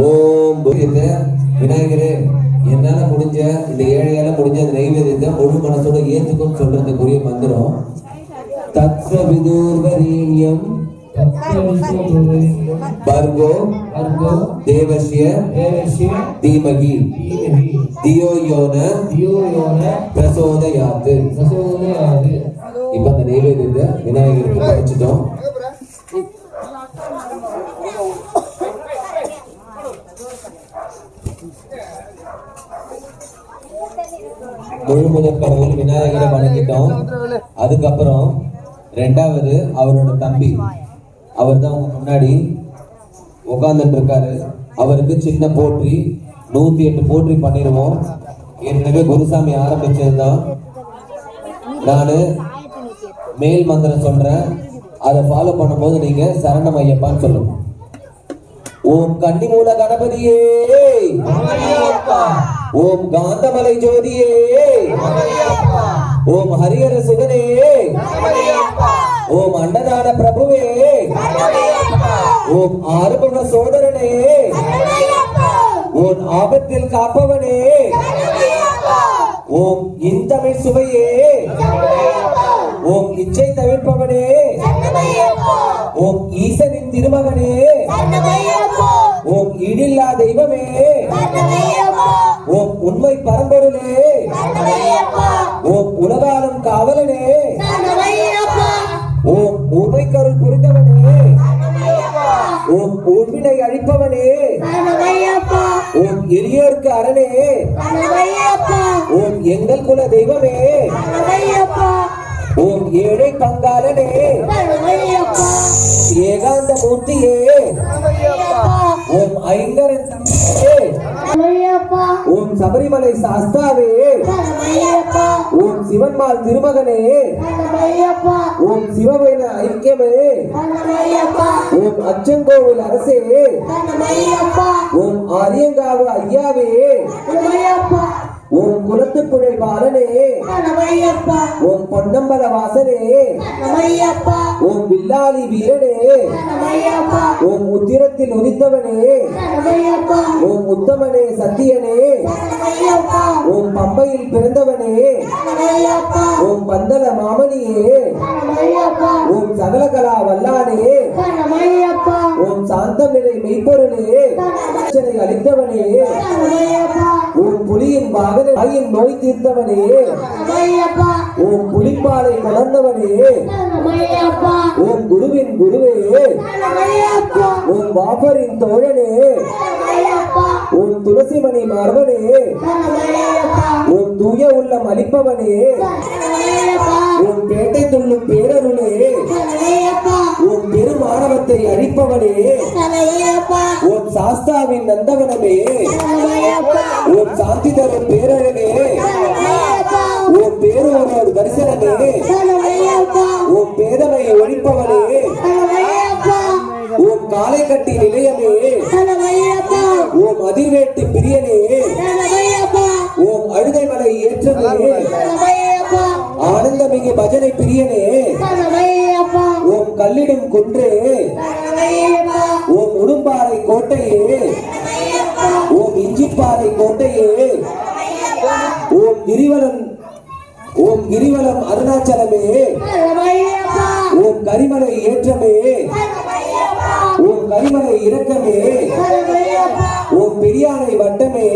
ஓம் விநாயகரே என்னால முடிஞ்ச இந்த ஏழையால முடிஞ்ச அந்த நைவேத்தியத்தை முழு மனசோட ஏத்துக்கும் சொல்றதுக்குரிய மந்திரம். தத்ச விதூர்வரீண்யம் பர்கோ தேவஸ்ய தீமகி. தியோ யோன பிரசோதயாத்து. இப்ப அந்த நைவேத்தியத்தை விநாயகருக்கு படைச்சிட்டோம். முதற் கடவுள் விநாயகரை வணங்கிட்டோம் அதுக்கப்புறம் ரெண்டாவது அவரோட தம்பி. அவர் தான் முன்னாடி உட்கார்ந்துட்டு இருக்காரு அவருக்கு சின்ன போற்றி நூத்தி எட்டு போற்றி பண்ணிடுவோம் ஏற்கனவே குருசாமி ஆரம்பிச்சதுதான். நானு மேல் மந்திரம் சொல்றேன். அதை ஃபாலோ பண்ணும்போது நீங்க சரணம் ஐயப்பான்னு சொல்லணும் ஓம் கன்னிமூல கணபதியே. ஓம் காந்தமலை ஜோதியே. ஓம் ஹரிஹர சுகனே. ஓம் அண்டதான பிரபுவே. ஓம் ஆறுமுக சோதரனே. ஓம் ஆபத்தில் காப்பவனே. ஓம் இன்தமிழ் சுவையே. ஓம் இச்சை தவிர்ப்பவனே. ஓம் ஈசனின் திருமகனே. ஓம் ஈடில்லா தெய்வமே. உண்மை பரம்பொருளே. ஓம் உலகாலும் காவலனே. ஓம் ஊர்மை கருள் புரிந்தவனே ஓம் ஊர்வினை அழிப்பவனே. ஓம் எளியோர்க்கு அரணே. ஓம் எங்கள் குல தெய்வமே. ஓம் ஏழை பங்காளனே. ஏகாந்த மூர்த்தியே ஓம் ஐங்கரன் தம்பியே. ஓம் சபரிமலை சாஸ்தாவே. ஓம் சிவன்மால் திருமகனே. ஓம் சிவவேல ஐக்கியமே. ஓம் அச்சங்கோவில் அரசே. ஓம் ஆரியங்காவு ஐயாவே. ஓம் குலத்துப்புழை பாலனே ஓம் பொன்னம்பல வாசனே. ஓம் வில்லாளி வீரனே. ஓம் உத்திரத்தில் உதித்தவனே. ஓம் உத்தமனே சத்தியனே. ஓம் பம்பையில் பிறந்தவனே. ஓம் பந்தல மாமணியே. ஓம் சகலகலா வல்லானே. ஓம் சாந்தமிரை மெய்ப்பொருளே. அளித்தவனே. ஓம் வாகன ஆயின் நோய் தீர்த்தவனே ஓம் புலிப்பாலை மலர்ந்தவனே. ஓம் குருவின் குருவே. ஓம் வாபரின் தோழனே. ஓம் துளசிமணி மார்பனே ஓம் தூய உள்ளம் அளிப்பவனே ஓம் பேட்டை துள்ளும் பேரருளே. ஓம் பெருமானவத்தை அழிப்பவனே. ஓம் சாஸ்தாவின் நந்தவனமே. ஓம் சாந்தி தரும் பேரழகே. ஓம் பேரோர் தரிசனமே. ஓம் பேதமை ஒழிப்பவனே. ஓம் காலை கட்டி நிலையமே. ஓம் அதிர்வேட்டு பிரியனே. ஓம் அழுதைமலை ஏற்றமே. ஆனந்தமிகு பஜனை பிரியனே. ஓம் கல்லிடும் குன்றே. ஓம் உடும்பாறை கோட்டையே. ஓம் இஞ்சிப்பாறை கோட்டையே. ஓம் கிரிவலம் ஓம் கிரிவலம் அருணாச்சலமே. ஓம் கரிமலை ஏற்றமே. ஓம் கரிமலை இறக்கமே ஓம் பெரியானை வட்டமே.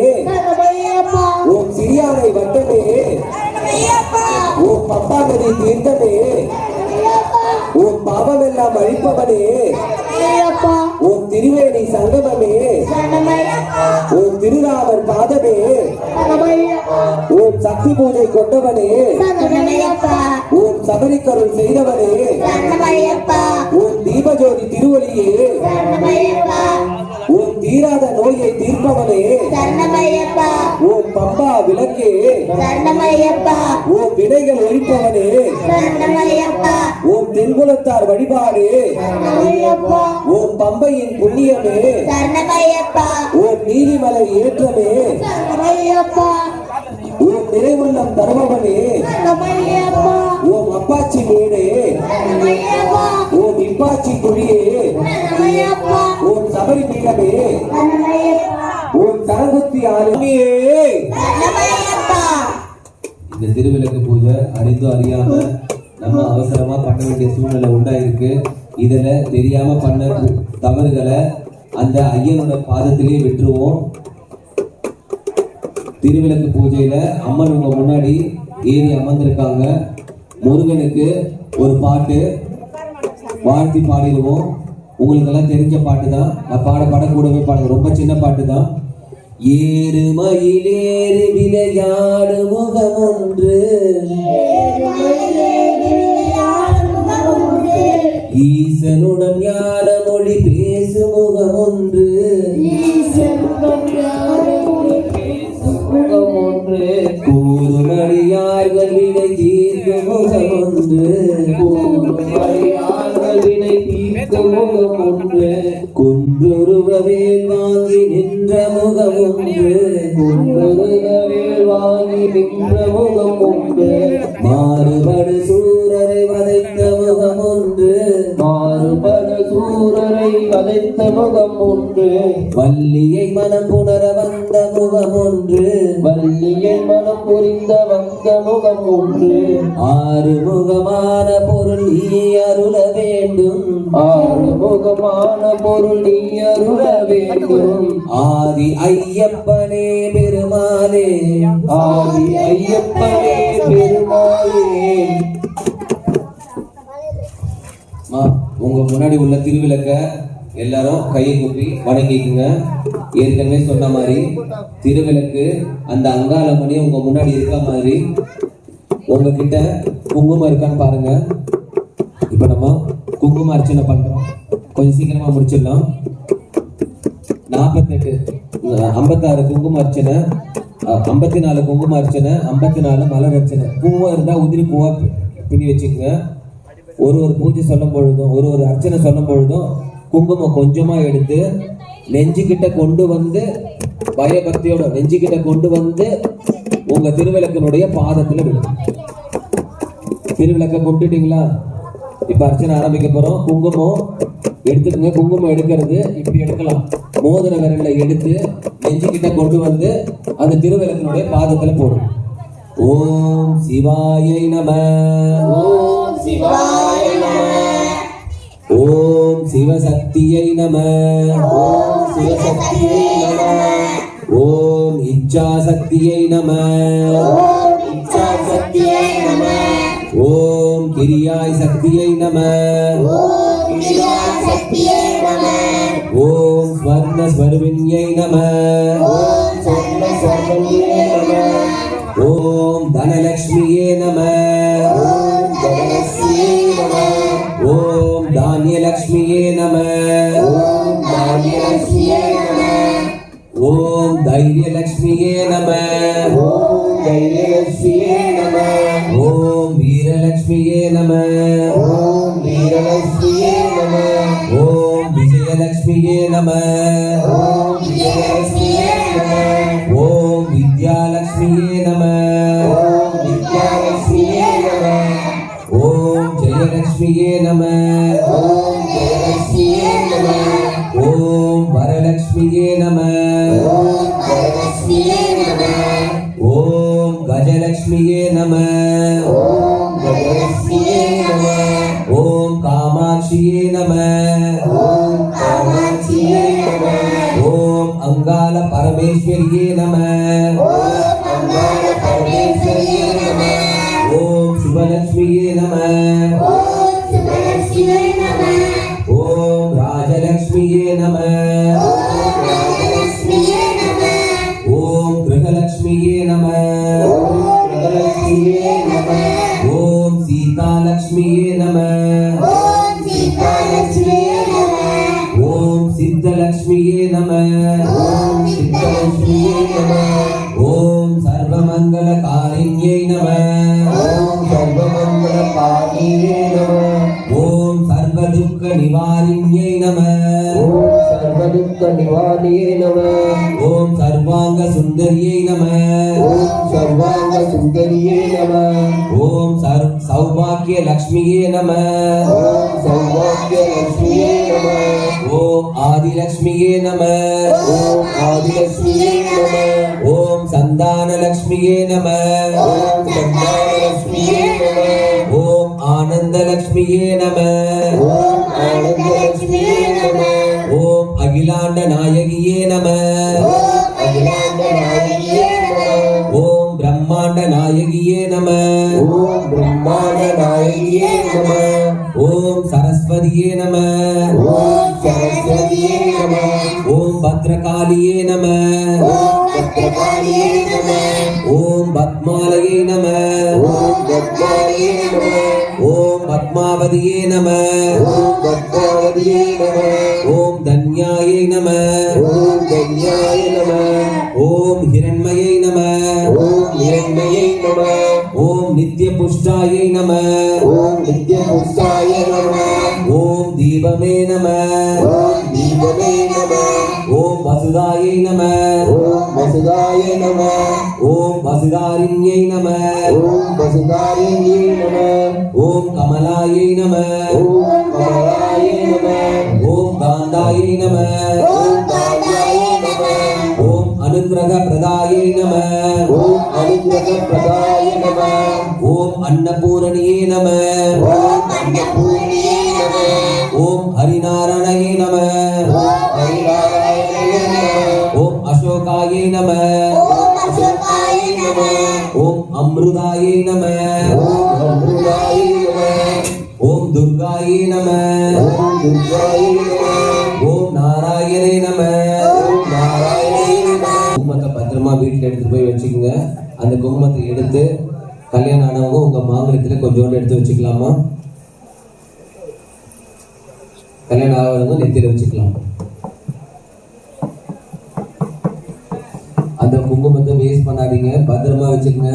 ஓம் சிறியானை வட்டமே. ஓம் பப்பாநதி தீர்த்தமே. ஓம் பாவமெல்லாம் அழிப்பவனே. ஓம் திருவேணி சங்கமமே. ஓம் திருராமர் பாதமே. ஓம் சக்தி பூஜை கொண்டவனே. ஓம் சபரிக்கருள் செய்தவனே. ஓம் தீபஜோதி திருவொலியே ஓம் தீராத நோயை தீர்ப்பவனே. ஓம் பம்பா விளக்கே. ஓம் வினைகள் ஒழிப்பவனே. ஓம் தென்குலத்தார் வழிபாடு. ஓம் பம்பையின் புண்ணியமே. ஓம் நீலிமலை ஏற்றமே. ஓம் நிறைவுள்ளம் தருபவனே. ஓம் அப்பாச்சி மேடே. ஓம் இப்பாச்சி குழியே ஓம் சபரி பீடமே. ஓம் சரங்குத்தி ஆளுமையே இந்த திருவிளக்கு பூஜை அறிந்தோ அறியாம நம்ம அவசரமா பண்ண வேண்டிய சூழ்நிலை உண்டாயிருக்கு. இதுல தெரியாம பண்ண தவறுகளை அந்த ஐயனோட பாதத்திலேயே விட்டுருவோம். திருவிளக்கு பூஜையில அம்மன் உங்க முன்னாடி ஏறி அமர்ந்திருக்காங்க. முருகனுக்கு ஒரு பாட்டு வாழ்த்தி பாடிடுவோம். உங்களுக்கு எல்லாம் தெரிஞ்ச பாட்டு தான் நான் பாட பாட கூடவே பாடுங்க ரொம்ப சின்ன பாட்டு தான் ஏறு மயிலேறு விளையாடு முகம் ஒன்று ஈசனுடன் ஞான மொழி பேசு முகம் ஒன்று கூறுமடியார்கள் வினை தீர்க்க முகம் ஒன்று குன்றுருவவே வாங்கி நின்ற முகம் ஒன்று மாறுபடு சூரரை வதைத்த முகம் ஒன்று வள்ளியை மனம் புணர வந்த முகம் ஒன்று வள்ளியை மனம் புரிந்த வந்த முகம் ஒன்று ஆறு முகமான பொருள் நீ அருள வேண்டும். ஆறு முகமான பொருள் நீ அருள வேண்டும். ஆதி ஐயப்பனே பெருமாளே. ஆதி ஐயப்பனே பெருமாளே. உங்க முன்னாடி உள்ள திருவிளக்க எல்லாரும் கையை கூப்பி வணங்கிக்குங்க. ஏற்கனவே சொன்ன மாதிரி திருவிளக்கு அந்த அங்காளமணி உங்க முன்னாடி இருக்க மாதிரி உங்ககிட்ட குங்குமம் இருக்கான்னு பாருங்க. இப்ப நம்ம குங்கும அர்ச்சனை பண்றோம். கொஞ்சம் சீக்கிரமா முடிச்சிடலாம். நாற்பத்தெட்டு ஐம்பத்தாறு குங்கும அர்ச்சனை ஐம்பத்தி நாலு குங்கும அர்ச்சனை ஐம்பத்தி நாலு மலர் அர்ச்சனை. பூவா இருந்தா உதிரி பூவா பின்னி வச்சுக்கோங்க. ஒரு ஒரு பூஜை சொல்லும் பொழுதும் ஒரு ஒரு அர்ச்சனை சொல்லும் பொழுதும் குங்குமம் கொஞ்சமா எடுத்து நெஞ்சுக்கிட்ட கொண்டு வந்து பயபக்தியோட நெஞ்சுக்கிட்ட கொண்டு வந்து உங்க திருவிளக்கினுடைய பாதத்துல விடும் திருவிளக்க கொண்டுட்டீங்களா? இப்ப அர்ச்சனை ஆரம்பிக்க போறோம். குங்குமம் எடுத்துக்கங்க. குங்குமம் எடுக்கிறது. இப்படி எடுக்கலாம். மோதிர விரல்ல எடுத்து நெஞ்சுக்கிட்ட கொண்டு வந்து அந்த திருவிளக்கினுடைய பாதத்துல போடும் ஓம் சிவாயை நம. ஓம் சிவாய நம. ஓம் சிவசக்தியை நம. ஓம் சிவசக்தியே நம. ஓம் இச்சாசக்தியை நம. ஓம் இச்சாசக்தியே நம. ஓம் கிரியாய் சக்தியை நம. ஓம் கிரியாசக்தியே நம. ஓம் ஸ்வர்ண ஸ்வருவின்யை நம. ஓம் சர்வ சர்வனியே தானியலக்ஷ்மியே நம ஓம் தானியலக்ஷ்மியே நம ஓம் தைரியலக்ஷ்மியே நம ஓம் தைரியலக்ஷ்மியே நம ஓம் வீரலக்ஷ்மியே நம ஓம் வீரலக்ஷ்மியே நம ஓம் விஜயலக்ஷ்மியே நம ஓம் விஜயலக்ஷ்மியே நம ஓம் வித்யாலக்ஷ்மியே நம ஓம் வித்யாலக்ஷ்மியே நம ஓம் ஜெயலக்ஷ்மியே நம வரலக்ஷ்மியே நம. ஓம் ஜெயலக்ஷ்மியே நம. ஓம் கஜலக்ஷ்மியே நம. ஓம் கஜலக்ஷ்மியே நம. கிருதலக்ஷ்மியே நம ஓம் துக்க நிவாரியே நம ஓம் சர்வாங்க சுந்தரியை நம ஓம் சர்வாங்க சுந்தரியே நம ஓம் சர் சௌபாக்கிய லக்ஷ்மியே நம ஓம் சௌபாகிய லட்சுமியே நம ஓம் ஆதிலக்ஷ்மியே நம ஓம் ஆதிலட்சுமியே நம ஓம் சந்தான லக்ஷ்மியே நம ஓம் சந்தானலட்சுமியே நம ஓம் ஆனந்த லக்ஷ்மியே நம ஓம் அகிலாண்ட நாயகியே நம ஓம் பிரம்மாண்ட நாயகியே நம ஓம் பிரம்மாண்ட நாயகியே நம ஓம் சரஸ்வதியே நம ஓம் சரஸ்வதியே நம ஓம் பத்ரகாளியே நம ஓம் பத்ரகாளியே நம ஓம் பத்மாலயே நம ஓம் பத்மாயே நம ஓம் பத்மாவதியே நம ஓம் பத்மாவதியே நம ஓம் தன்யாயை நம. ஓம் கன்யாய நம. ஓம் ஹிரண்மயை நம. ஓம் இரண்மையை நம. ஓம் நித்ய புஷ்டாயை நம. ஓம் நித்ய புஷ்டாய நம. ஓம் தீபமே நம. வசுதாயை நம ஓம் வசுதாய நம ஓம் வசுதாரிண்யை நம ஓம் வசுதாரியே நம ஓம் கமலாயை நம ஓம் கமலாய நம ஓம் காந்தாயை நம ஓம் காவ்யாய நம ஓம் அனுகிரக பிரதாயை நம ஓம் அனுகிரக பிரதாய நம ஓம் அன்னபூரணியே நம ஓம் அன்னபூர்ணியே நம ஓம் ஹரிநாராயணயே நம ஓம் அசோகாயை நம. ஓம் அம்ருதாயை நம. ஓம் துர்காயை நம. ஓம் நாராயணே நம. குங்குமத்தை பத்திரமா வீட்டுல எடுத்துட்டு போய் வச்சுக்கோங்க. அந்த குங்குமத்தை எடுத்து கல்யாணம் ஆனவங்க உங்க மாங்கலத்துல கொஞ்சோண்டு எடுத்து வச்சுக்கலாமா? கல்யாணம் ஆகாதவங்க நெத்தியில வச்சுக்கலாம்? அந்த குங்குமத்தை வேஸ்ட் பண்ணாதீங்க. பத்திரமா வச்சுக்கோங்க.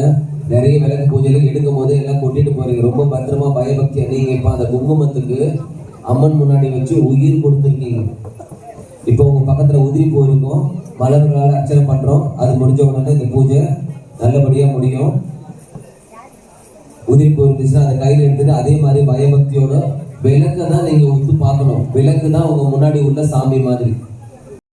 நிறைய விளக்கு பூஜைகள் எடுக்கும் போது எல்லாம் கொட்டிட்டு போறீங்க. ரொம்ப பத்திரமா பயபக்தியா நீங்க இப்ப அந்த குங்குமத்துக்கு அம்மன் முன்னாடி வச்சு உயிர் கொடுத்துருக்கீங்க. இப்போ உங்க பக்கத்துல உதிரி பூ இருக்கும். மலர்களால் அர்ச்சனை பண்றோம். அது முடிஞ்ச உடனே இந்த பூஜை நல்லபடியா முடியும். உதிரி பூ இருந்துச்சுன்னா அதை கையில் எடுத்துட்டு அதே மாதிரி பயபக்தியோட விளக்கை தான் நீங்க ஒத்து பார்க்கணும். விளக்கு தான் உங்க முன்னாடி உள்ள சாமி மாதிரி.